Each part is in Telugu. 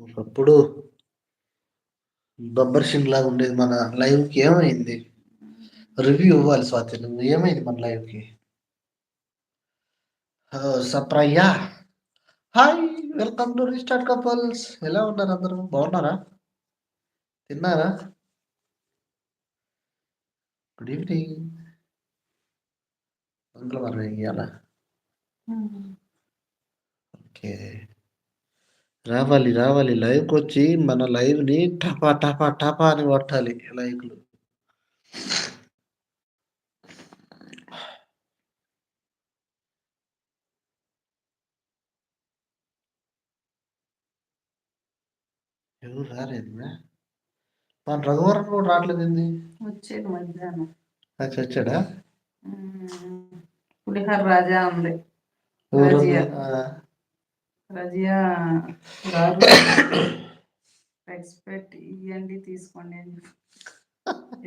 ఒకప్పుడు గబ్బర్ సింగ్ లాగా ఉండేది మన లైవ్కి ఏమైంది? రివ్యూ ఇవ్వాలి స్వాతి నువ్వు ఏమైంది మన లైవ్కి? సప్రయ్యా. Hi welcome to restart couples ఎలా ఉన్నారు అందరూ? బాగున్నారా? తిన్నారా? గుడ్ ఈవినింగ్ మంగళవారం ఇయ్యాల. ఓకే రావాలి రావాలి. లైవ్కి వచ్చి మన లైవ్ని టపా టపా టపా అని కొట్టాలి లైక్లు ఎవరు రాలేదు మన రఘువరన్ కూడా రావట్లేదు ఏంది? వచ్చేది మధ్యాహ్నం. వచ్చాడా? పులిహోర రాజా ఉంది. రజియా. గారు రెస్పెక్ట్ ఇవ్వండి తీసుకోండి అని చెప్పి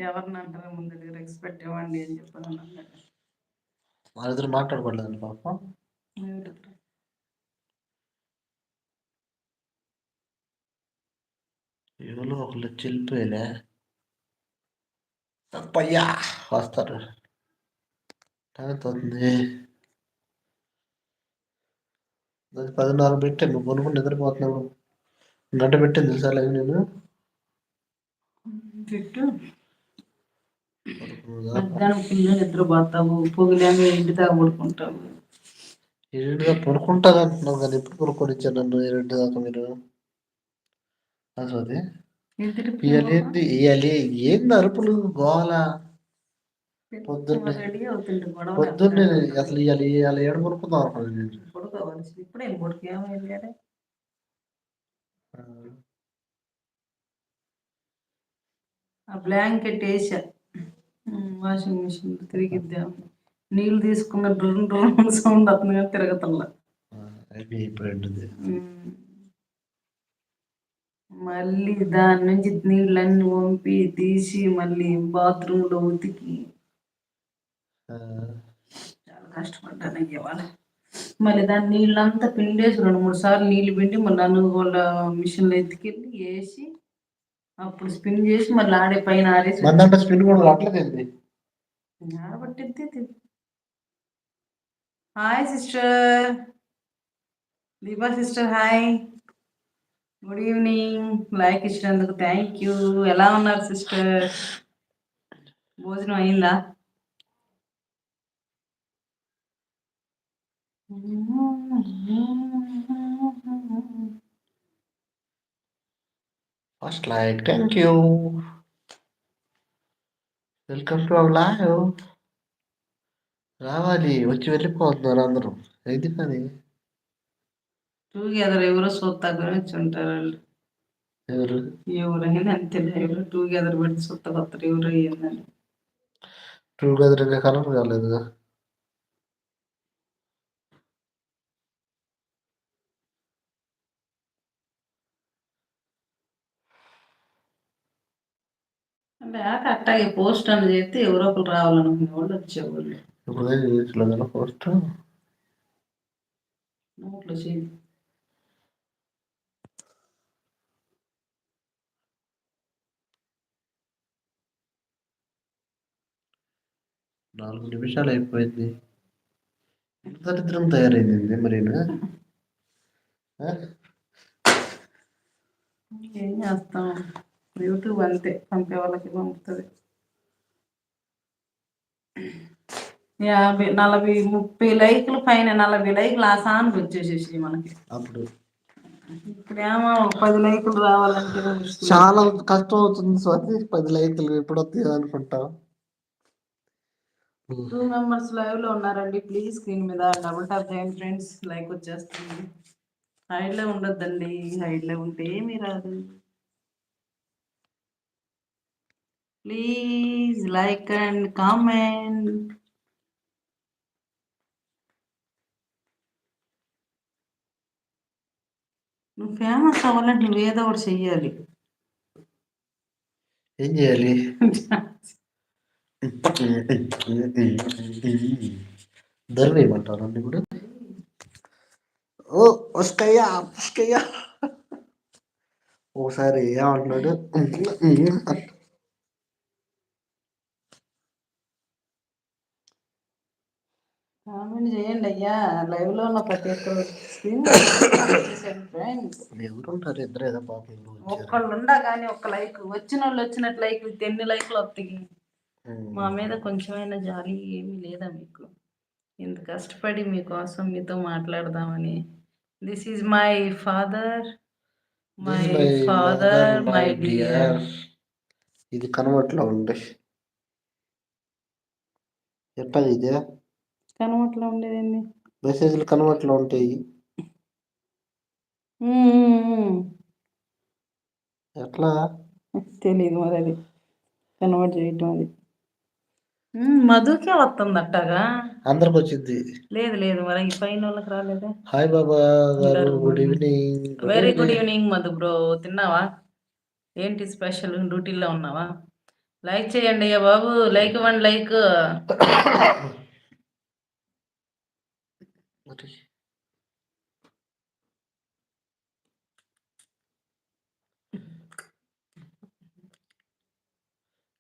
ఎవరిని అంటారు ముందు రెస్పెక్ట్ ఇవ్వండి అని చెప్పాను. వాళ్ళిద్దరు మాట్లాడుకోవట్లేదు పాపం ఎవరు? ఎవరో ఒకళ్ళు చెల్లిపోయలే తప్పయ్యా వస్తారు టైం అవుతుంది అది పదిన్నర పెట్టాను నువ్వు కొనుక్కుని నిద్రపోతున్నావు. గంట పెట్టింది తెలుసా లైవ్ నేను? మధ్యాహ్నం పిల్లలు నిద్రపోతావు. పొగులేమో ఇంటి దాకా పడుకుంటావు. ఏడుగా పడుకుంటాను అంటున్నావు కానీ ఎప్పుడు పడుకోనిచ్చాను నన్ను? ఏడు దాకా మీరు? అసలు ఏంది ఇవాళ ఏంది అరుపులు? గోల? పొద్దున్నే. రెడీ అవుతుంటే గొడవ పొద్దున్నే అసలు ఇవాళ ఇవాళ ఏడు పడుకుందాం అనుకున్నాను నేను. ఇప్పుడే కొడుకు ఏమైంది ఆ. బ్లాంకెట్ వేసా. వాషింగ్ మిషన్ తిరిగిద్దాం. నీళ్ళు తీసుకున్న డ్రమ్ డ్రమ్ సౌండ్ అతను కానీ తిరగతల్లా. మళ్ళీ దాని నుంచి నీళ్ళన్నీ వంపి తీసి మళ్ళీ బాత్రూంలో ఉతికి చాలా కష్టపడ్డాను ఇవాళ. మళ్ళీ దాని నీళ్ళంతా పిండేసి రెండు మూడు సార్లు నీళ్ళు పిండి మళ్ళీ అనుకోళ్ళ మిషన్లో ఎత్తుకెళ్ళి వేసి అప్పుడు స్పిన్ చేసి మళ్ళీ ఆడే పైన ఆరేసి స్పిన్ కూడా ఆడబట్టిద్ది hi sister Deepa sister hi good evening like ఇచ్చినందుకు థ్యాంక్ యూ ఎలా ఉన్నారు సిస్టర్ భోజనం అయిందా? First like thank you welcome to our live రావాలి వచ్చి వెళ్ళిపోతున్నారు అందరూ ఏది పని టూగెదర్ ఎవరో సొత్తా గురించి ఉంటారు వాళ్ళు ఎవరు ఎవరైనా అంతే ఎవరు టూగెదర్ పెట్టి సొత్త కొత్త ఎవరు ఏందని టూ గదిలో ఇంకా కలర్ కాలేదుగా అంటే అట్టాగే పోస్ట్ అని చేస్తే ఎవరో ఒకరు రావాలనుకునే వాళ్ళు వచ్చేవాళ్ళు. ఇప్పుడు చేయట్లేదు పోస్ట్? నోట్లో చేయి. నాలుగు నిమిషాలు అయిపోయింది. ఇంత దరిద్రం తయారైంది మరి? ఏం చేస్తాం? యూట్యూబ్ అంతే పంపే వాళ్ళకి పంపుతుంది. యాభై నలభై ముప్పై లైకులు పైన నలభై లైకులు ఆ సాంగ్ వచ్చేసేసి మనకి. అప్పుడు. పది లైకులు రావాలంటే చాలా కష్టం అవుతుంది స్వాతి పది లైకులు ఎప్పుడు వస్తాయి అనుకుంటాం. టూ మెంబర్స్ లైవ్లో ఉన్నారండి ప్లీజ్ స్క్రీన్ మీద డబుల్ టాప్ చేయండి ఫ్రెండ్స్ లైక్ వచ్చేస్తుంది. హైడ్లో ఉండొద్దండి హైడ్లో ఉంటే ఏమీ రాదు. ప్లీజ్ లైక్ అండ్ కామెంట్ నువ్వు ఫేమస్ అవ్వాలంటే నువ్వు ఏదో ఒకటి చెయ్యాలి. ఏం చేయాలి? ధరలు ఏమంటారు అండి కూడా? ఓ ఉస్కయ్యా వస్తాయా ఓసారి ఏమంటున్నాడు? కామెంట్ చేయండి అయ్యా. లైవ్లో ఉన్న ప్రతి ఒక్కరు ఇద్దరు ఏదో పాపం. ఒక్కళ్ళు ఉండా కానీ ఒక్క లైక్ వచ్చిన వాళ్ళు వచ్చినట్టు లైక్ ఎన్ని లైక్లు వస్తాయి. మా మీద కొంచెమైనా జాలి ఏమీ లేదా మీకు? ఇంత కష్టపడి మీకోసం మీతో మాట్లాడదామని. This is my father my father my dear. ఇది కనబట్లో ఉంది. ఎట్లా ఇది. కనవట్లో ఉండేదండి మెసేజ్లు కనబట్లో ఉంటాయి. ఎట్లా? తెలియదు మరి అది. కన్వర్ట్ చేయటం అది. మధుకే వస్తుంది అట్టగా అందరికి వచ్చింది లేదు లేదు మరి ఈ పైన వాళ్ళకి రాలేదే. Hi Baba garu good evening. Very good evening. Madhu bro. తిన్నావా? ఏంటి స్పెషల్ డ్యూటీలో ఉన్నావా? లైక్ చేయండి అయ్యా బాబు లైక్ ఇవ్వండి లైక్ ఎంత అనుకున్నా ఇది కేవలం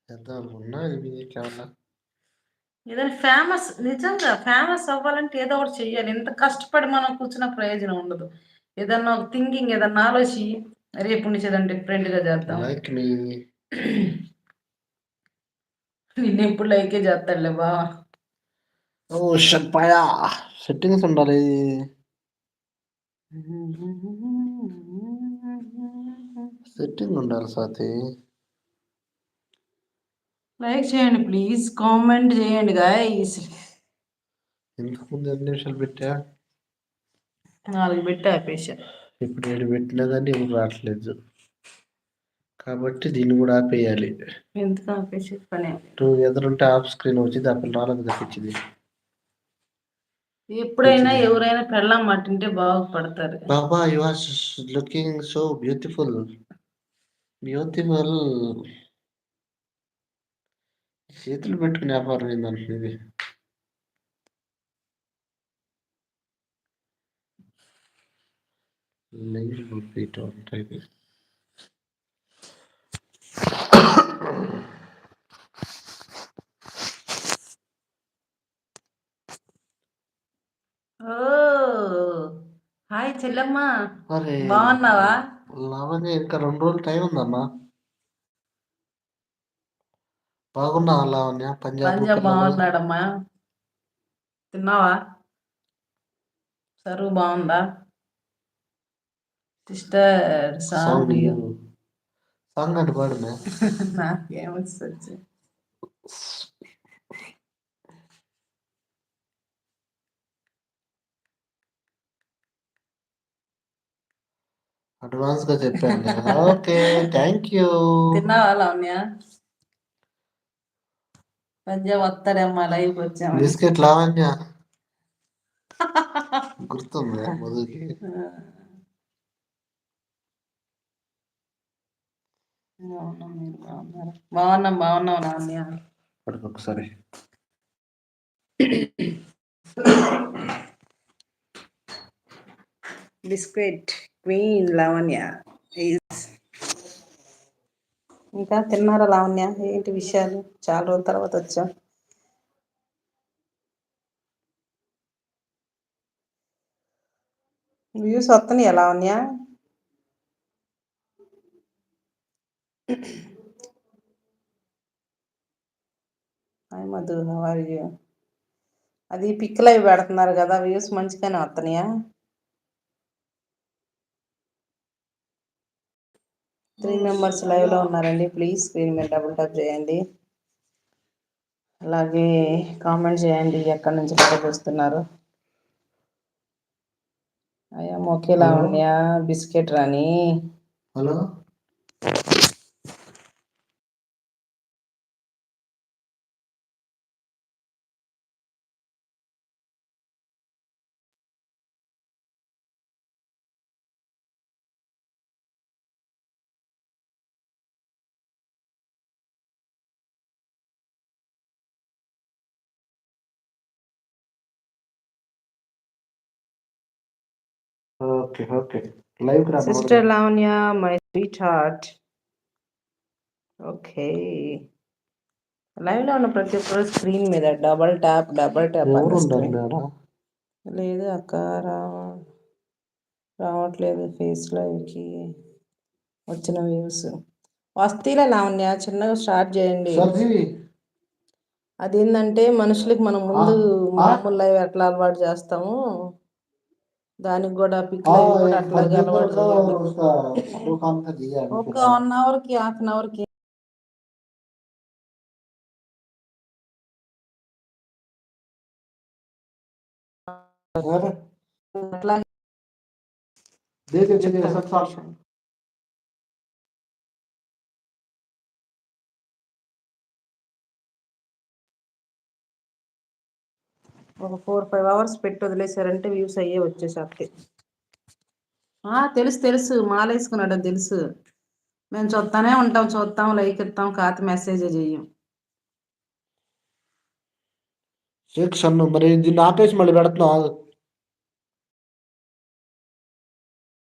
ఏదైనా ఫేమస్ నిజంగా ఫేమస్ అవ్వాలంటే ఏదో ఒకటి చెయ్యాలి. ఎంత కష్టపడి మనం కూర్చున్న ప్రయోజనం ఉండదు. ఏదన్నా ఒక థింకింగ్ ఏదన్నా ఆలోచి రేపు నుంచి ఏదైనా డిఫరెంట్గా చేద్దాం. లైక్ మీ నిన్ను ఎప్పుడు లైకే చేస్తాడులే బావా ఓ షట్పాయా సెట్టింగ్స్ ఉండాలి. సెట్టింగ్ ఉండాలి స్వాతి. లైక్ చేయండి ప్లీజ్ కామెంట్ చేయండి గాయస్ ముందు ఎన్ని నిమిషాలు పెట్టా? నాలుగు పెట్టి ఆపేసా. ఇప్పుడు ఏడు పెట్టినా కానీ ఎవరు రావట్లేదు. కాబట్టి దీన్ని కూడా ఆపేయాలి. ఎందుకు ఆపేసి పని నువ్వు ఎదురుంటే ఆఫ్ స్క్రీన్ వచ్చింది ఆ పిల్ల రాలేదు తప్పించింది ఎప్పుడైనా ఎవరైనా పెళ్ళం మట్టింటే బాగుపడతారు. Baba you are looking so beautiful beautiful చేతులు పెట్టుకుని వ్యాపారం ఏందంటుంది లైవ్ రిపీట్ ఉంటాయి ఓ హాయ్ చెల్లమ్మ. బాగున్నావా? లావణ్య ఇంకా రెండు రోజులు టైం ఉందమ్మా. బాగున్నావా లావణ్య పంజాబ్ పంజాబ్ పిల్లలు? బాగున్నాడమ్మా తిన్నావా సరువు బాగుందా సిస్టర్ సాంగ్ సాంగ్ సాంగ్ అంటే పాడునే నాకేమొచ్చు అడ్వాన్స్గా చెప్పాను ఓకే థ్యాంక్ యూ తిన్నావా లావణ్య పంజాబ్ వస్తాడమ్మా లైవ్ వచ్చామని. బిస్కెట్ లావణ్య. గుర్తుంది మధుకి బాగున్నాం మీరు బాగున్నారా? బాగున్నాం బాగున్నాం లావణ్య. ఒకసారి బిస్కెట్ క్వీన్ లావణ్య. Is- ఇంకా తిన్నారా లావణ్య? ఏంటి విషయాలు? చాలా రోజుల తర్వాత వచ్చాం. వ్యూస్ వస్తున్నాయా లావణ్య? హాయ్ మధు how అది పిక్లు అవి పెడుతున్నారు కదా వ్యూస్ మంచిగానే వస్తున్నాయా? త్రీ మెంబర్స్ లైవ్లో ఉన్నారండి. ప్లీజ్ స్క్రీన్ మీద డబుల్ ట్యాప్ చేయండి. అలాగే కామెంట్ చేయండి. ఎక్కడి నుంచి లైవ్ వస్తున్నారు? అయ్యా ఓకే లావణ్య బిస్కెట్ రాని హలో ఓకే ఓకే. లైవ్ రా sister Lavanya my sweet heart okay. లైవ్లో ఉన్న ప్రతి ఒక్కరు స్క్రీన్ మీద డబల్ ట్యాప్ డబల్ ట్యాప్ లేదు అక్క రా రావట్లేదు ఫేస్ లైవ్కి. వచ్చిన వ్యూస్. వస్తీలే లావణ్య చిన్నగా స్టార్ట్ చేయండి. అదేంటంటే మనుషులకి మనం ముందు మామూలు లైవ్ ఎట్లా అలవాటు చేస్తాము దానికి కూడా పిక్ లైవ్ కూడా అట్లాగే అలవాటు చేయాలి ఒక వన్ అవర్కి హాఫ్ అన్ అవర్కి అట్లా ఒక ఫోర్ ఫైవ్ అవర్స్ పెట్టి వదిలేసారంటే వ్యూస్ అయ్యే వచ్చేసరికి ఆ, తెలుసు తెలుసు. మాలేసుకున్నాడు తెలుసు. మేము చూస్తానే ఉంటాం చూస్తాం లైక్ ఇస్తాం కాతి మెసేజ్ చెయ్యం సెక్షన్ మరి దీన్ని ఆపేసి మళ్ళీ పెడుతున్నావు?